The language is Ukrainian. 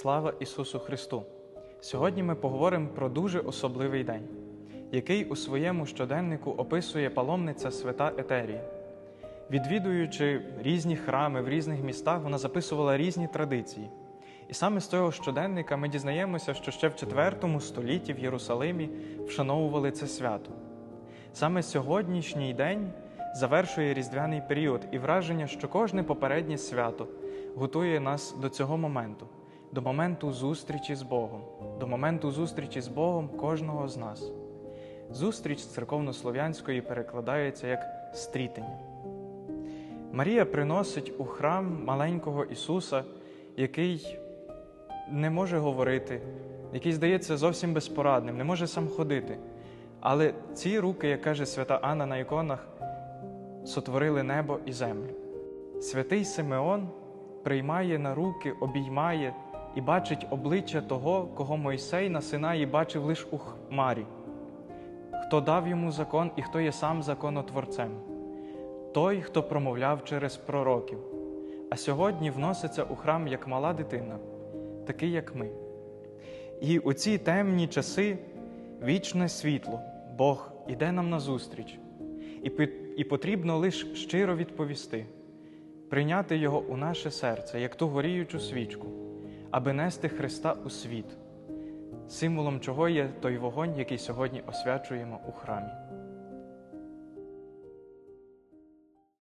Слава Ісусу Христу! Сьогодні ми поговоримо про дуже особливий день, який у своєму щоденнику описує паломниця свята Етерія. Відвідуючи різні храми в різних містах, вона записувала різні традиції. І саме з цього щоденника ми дізнаємося, що ще в IV столітті в Єрусалимі вшановували це свято. Саме сьогоднішній день завершує різдвяний період і враження, що кожне попереднє свято готує нас до цього моменту, до моменту зустрічі з Богом, до моменту зустрічі з Богом кожного з нас. Зустріч церковнослов'янської перекладається як стрітення. Марія приносить у храм маленького Ісуса, який не може говорити, який здається зовсім безпорадним, не може сам ходити. Але ці руки, як каже свята Анна на іконах, сотворили небо і землю. Святий Симеон приймає на руки, обіймає і бачить обличчя того, кого Мойсей на Синаї бачив лише у хмарі, хто дав йому закон і хто є сам законотворцем, той, хто промовляв через пророків, а сьогодні вноситься у храм як мала дитина, такий, як ми. І у ці темні часи вічне світло, Бог іде нам назустріч, і, потрібно лише щиро відповісти, прийняти Його у наше серце, як ту горіючу свічку, аби нести Христа у світ, символом чого є той вогонь, який сьогодні освячуємо у храмі.